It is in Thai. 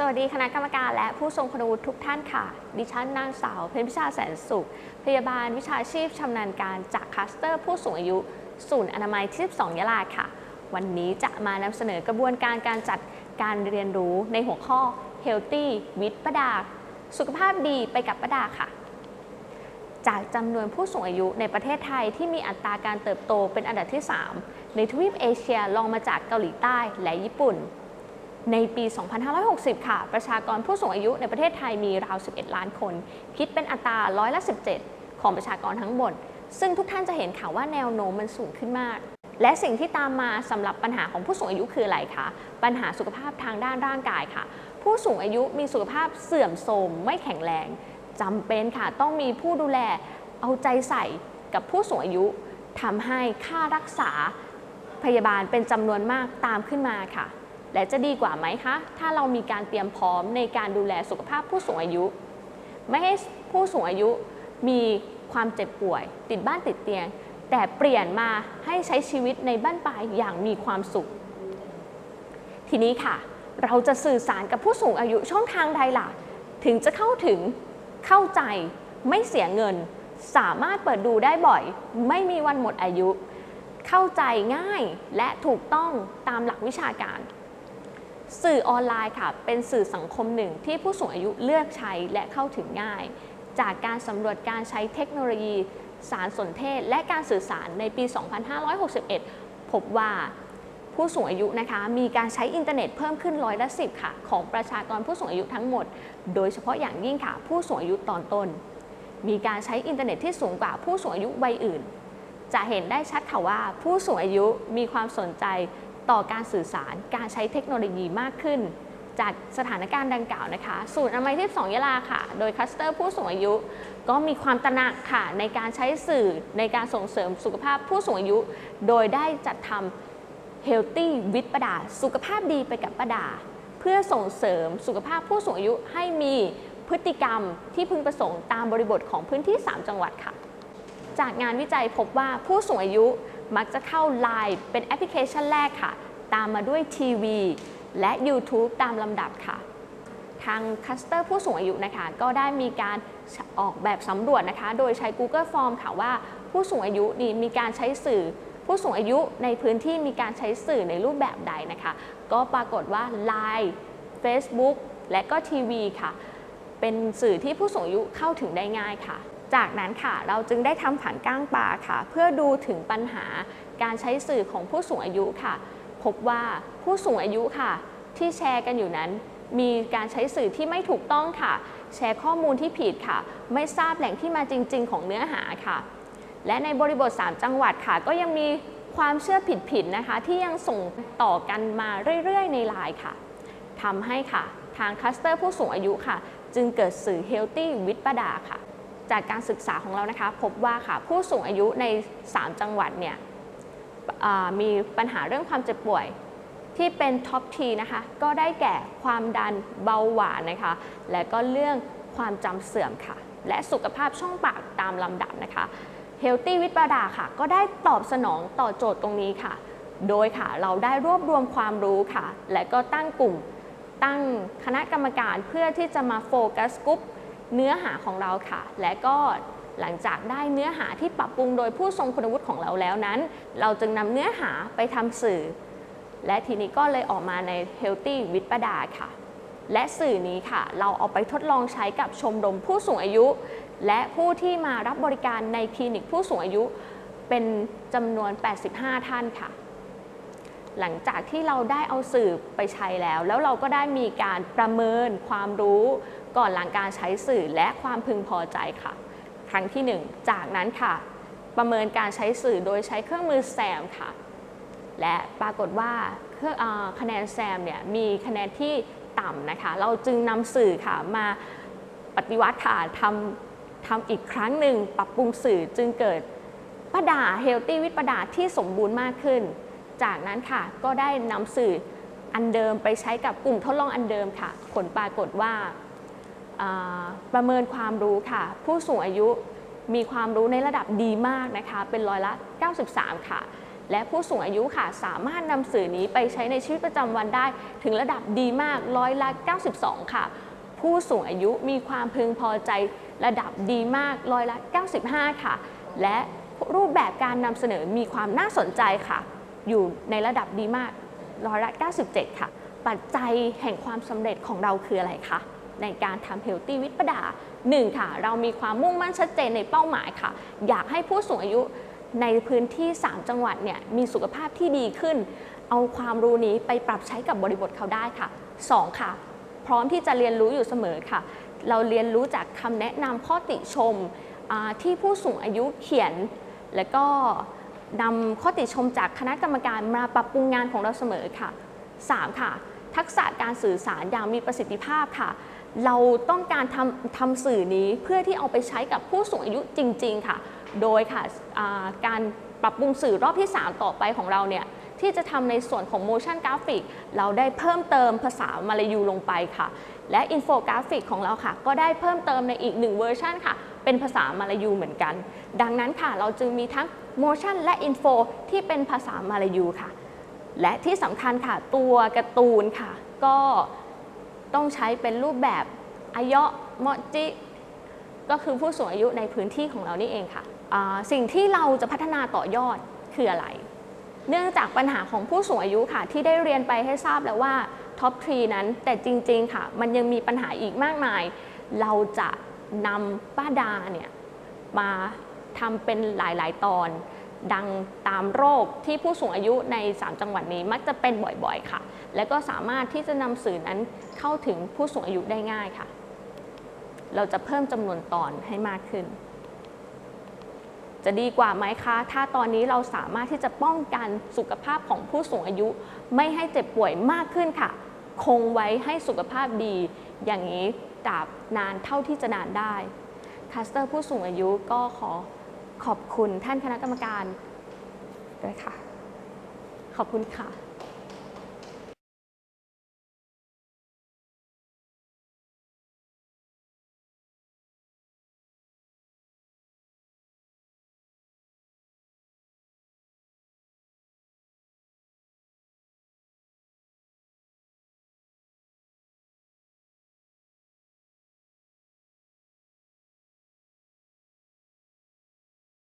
สวัสดีคณะกรรมการและผู้ทรงคุณวุฒิทุกท่านค่ะ ดิฉันนางสาว เพ็ญพิชาแสนสุข พยาบาลวิชาชีพชำนาญการจากคลัสเตอร์ ผู้สูงอายุ ศูนย์อนามัยที่12ยะลาค่ะ วันนี้จะมานำเสนอกระบวนการการจัดการเรียนรู้ในหัวข้อ Healthy with ประดา สุขภาพดีไปกับประดาค่ะ จากจำนวนผู้สูงอายุในประเทศไทยที่มีอัตราการเติบโตเป็นอันดับที่ 3 ในทวีปเอเชียรองมาจากเกาหลีใต้และญี่ปุ่น ในปี 2560 ค่ะ ประชากรผู้สูงอายุในประเทศไทยมีราว 11 ล้านคน คิดเป็นอัตราร้อยละ 17 ของประชากรทั้งหมด ซึ่งทุกท่านจะเห็นค่ะว่าแนวโน้มมันสูงขึ้นมาก และสิ่งที่ตามมาสำหรับปัญหาของผู้สูงอายุคืออะไรคะ ปัญหาสุขภาพทางด้านร่างกายค่ะ ผู้สูงอายุมีสุขภาพเสื่อมโทรมไม่แข็งแรงจำเป็นค่ะต้องมีผู้ดูแลเอาใจใส่กับผู้สูงอายุทำให้ค่ารักษาพยาบาลเป็นจำนวนมากตามขึ้นมาค่ะ และจะดีกว่าไหมคะ ถ้าเรามีการเตรียมพร้อมในการดูแลสุขภาพผู้สูงอายุ ไม่ให้ผู้สูงอายุมีความเจ็บป่วย ติดบ้านติดเตียง แต่เปลี่ยนมาให้ใช้ชีวิตในบ้านปลายอย่างมีความสุข ทีนี้ค่ะ เราจะสื่อสารกับผู้สูงอายุช่องทางใดล่ะ ถึงจะเข้าถึงเข้าใจไม่เสียเงิน สามารถเปิดดูได้บ่อย ไม่มีวันหมดอายุ เข้าใจง่ายและถูกต้องตามหลักวิชาการ สื่อออนไลน์ค่ะ เป็นสื่อสังคมหนึ่งที่ผู้สูงอายุเลือกใช้และเข้าถึงง่าย จากการสำรวจการใช้เทคโนโลยี สารสนเทศ และการสื่อสารในปี 2561 พบว่าผู้สูงอายุนะคะมีการใช้อินเทอร์เน็ตเพิ่มขึ้นร้อยละสิค่ะ ของประชากรผู้สูงอายุทั้งหมด โดยเฉพาะอย่างยิ่งค่ะ ผู้สูงอายุตอนต้น มีการใช้อินเทอร์เน็ตที่สูงกว่าผู้สูงอายุวัยอื่น จะเห็นได้ชัดค่ะว่าผู้สูงอายุมีความสนใจ ต่อการสื่อสารการใช้เทคโนโลยีมากขึ้น จากสถานการณ์ดังกล่าวนะคะ ศูนย์อนามัยที่2ยะลาค่ะ โดยคัสเตอร์ผู้สูงอายุ ก็มีความตระหนักค่ะ ในการใช้สื่อในการส่งเสริมสุขภาพผู้สูงอายุ โดยได้จัดทำ Healthy with ประดา สุขภาพดีไปกับประดา เพื่อส่งเสริมสุขภาพผู้สูงอายุให้มีพฤติกรรมที่พึงประสงค์ตามบริบทของพื้นที่ 3 จังหวัดค่ะ จากงานวิจัยพบว่าผู้สูงอายุ มักจะเข้า Line เป็นแอปพลิเคชันแรกค่ะ ตามมาด้วยทีวีและ YouTube ตามลำดับค่ะ ทางคัสเตอร์ผู้สูงอายุนะคะ ก็ได้มีการออกแบบสำรวจนะคะ โดยใช้ Google Form ค่ะว่าผู้สูงอายุนี่มีการใช้สื่อ ผู้สูงอายุในพื้นที่มีการใช้สื่อในรูปแบบใดนะคะ ก็ปรากฏว่า Line Facebook และก็ทีวีค่ะ เป็นสื่อที่ผู้สูงอายุเข้าถึงได้ง่ายค่ะ จากนั้นค่ะเราจึงได้ทำผังก้างปลาค่ะ เพื่อดูถึงปัญหาการใช้สื่อของผู้สูงอายุค่ะ พบว่าผู้สูงอายุค่ะ ที่แชร์กันอยู่นั้น มีการใช้สื่อที่ไม่ถูกต้องค่ะ แชร์ข้อมูลที่ผิดค่ะ ไม่ทราบแหล่งที่มาจริง ๆ ของเนื้อหาค่ะ และในบริบท 3 จังหวัดค่ะ ก็ยังมีความเชื่อผิดๆนะคะ ที่ยังส่งต่อกันมาเรื่อยๆ ในไลน์ค่ะทำให้ค่ะ ทางคลัสเตอร์ผู้สูงอายุค่ะ จึงเกิดสื่อ Healthy with ประดาค่ะ จากการศึกษาของเรานะคะพบว่าค่ะผู้สูงอายุใน 3 จังหวัดเนี่ยมีปัญหาเรื่องความเจ็บป่วยที่เป็นท็อปทีนะคะก็ได้แก่ความดันเบาหวานนะคะและก็เรื่องความจำเสื่อมค่ะ และสุขภาพช่องปากตามลำดับนะคะ Healthy with ปดาค่ะ ก็ได้ตอบสนองต่อโจทย์ตรงนี้ค่ะ โดยค่ะเราได้รวบรวมความรู้ค่ะ และก็ตั้งกลุ่มตั้งคณะกรรมการเพื่อที่จะมาโฟกัสกรุ๊ป เนื้อหาของเราค่ะ และก็หลังจากได้เนื้อหาที่ปรับปรุงโดยผู้ทรงคุณวุฒิของเราแล้วนั้น เราจึงนำเนื้อหาไปทำสื่อ และทีนี้ก็เลยออกมาใน Healthy with ประดาค่ะ และสื่อนี้ค่ะ เราเอาไปทดลองใช้กับชมรมผู้สูงอายุ และผู้ที่มารับบริการในคลินิกผู้สูงอายุเป็นจำนวน 85 ท่านค่ะ หลังจากที่เราได้เอาสื่อไปใช้แล้ว แล้วเราก็ได้มีการประเมินความรู้ ก่อนหลังการใช้สื่อและความพึงพอใจค่ะ ครั้งที่ 1 จากนั้นค่ะ ประเมินการใช้สื่อโดยใช้เครื่องมือแซมค่ะ และปรากฏว่าเครื่องคะแนนแซมเนี่ยมีคะแนนที่ต่ำนะคะ เราจึงนำสื่อค่ะมาปฏิวัติค่ะทำทำอีกครั้งหนึ่งปรับปรุงสื่อจึงเกิดประดาเฮลตี้วิทประดาที่สมบูรณ์มากขึ้น จากนั้นค่ะก็ได้นำสื่ออันเดิมไปใช้กับกลุ่มทดลองอันเดิมค่ะ ผลปรากฏว่า ประเมินความรู้ค่ะ ผู้สูงอายุมีความรู้ในระดับดีมากนะคะ เป็นร้อยละ 93 ค่ะ และผู้สูงอายุค่ะ สามารถนำสื่อนี้ไปใช้ในชีวิตประจำวันได้ ถึงระดับดีมากร้อยละ 92 ค่ะ ผู้สูงอายุมีความพึงพอใจระดับดีมากร้อยละ 95 ค่ะ และรูปแบบการนำเสนอมีความน่าสนใจค่ะ อยู่ในระดับดีมากร้อยละ 97 ค่ะ ปัจจัยแห่งความสำเร็จของเราคืออะไรคะ ในการทำเฮลตี้วิ t ประดา1ค่ะ เรามีความมุ่งมั่นชัดเจนในเป้าหมายค่ะ อยากให้ผู้สูงอายุในพื้นที่ 3 จังหวัดเนี่ยมีสุขภาพที่ดีขึ้น เอาความรู้นี้ไปปรับใช้กับบริบทเขาได้ค่ะ 2 ค่ะ พร้อมที่จะเรียนรู้อยู่เสมอค่ะ เราเรียนรู้จากคำแนะนำข้อติชมที่ผู้สูงอายุเขียน แล้วก็นำข้อติชมจากคณะกรรมการมาปรับปรุงงานของเราเสมอค่ะ 3 ค่ะ ทักษะการสื่อสารอย่างมีประสิทธิภาพค่ะ เราต้องการทำทำสื่อนี้เพื่อที่เอาไปใช้กับผู้สูงอายุจริง ๆ ค่ะ โดยค่ะการปรับปรุงสื่อรอบที่ 3 ต่อไปของเราเนี่ยที่จะทำในส่วนของ motion graphic เราได้เพิ่มเติมภาษามาลายูลงไปค่ะ และอินโฟกราฟิกของเราค่ะ ก็ได้เพิ่มเติมในอีกหนึ่งเวอร์ชันค่ะ เป็นภาษามาลายูเหมือนกัน ดังนั้นค่ะ เราจึงมีทั้ง motion และ info ที่เป็นภาษามาลายูค่ะ และที่สำคัญค่ะ ตัวการ์ตูนค่ะ ก็ ต้องใช้เป็นรูปแบบอายะมอจิ ก็คือผู้สูงอายุในพื้นที่ของเรานี่เองค่ะสิ่งที่เราจะพัฒนาต่อยอดคืออะไร เนื่องจากปัญหาของผู้สูงอายุค่ะ ที่ได้เรียนไปให้ทราบแล้วว่าท็อปทรีนั้นแต่จริง ๆ ค่ะ มันยังมีปัญหาอีกมากมาย เราจะนำป้าดาเนี่ยมาทำเป็นหลาย ๆ ตอน ดังตามโรคที่ผู้สูงอายุใน 3 จังหวัดนี้มักจะเป็นบ่อยๆค่ะ และก็สามารถที่จะนำสื่อนั้นเข้าถึงผู้สูงอายุได้ง่ายค่ะ เราจะเพิ่มจำนวนตอนให้มากขึ้น จะดีกว่าไหมคะ ถ้าตอนนี้เราสามารถที่จะป้องกันสุขภาพของผู้สูงอายุ ไม่ให้เจ็บป่วยมากขึ้นค่ะ คงไว้ให้สุขภาพดี อย่างนี้ตราบนานเท่าที่จะนานได้คัสเตอร์ผู้สูงอายุก็ขอ ขอบคุณท่านคณะกรรมการด้วยค่ะ ขอบคุณค่ะ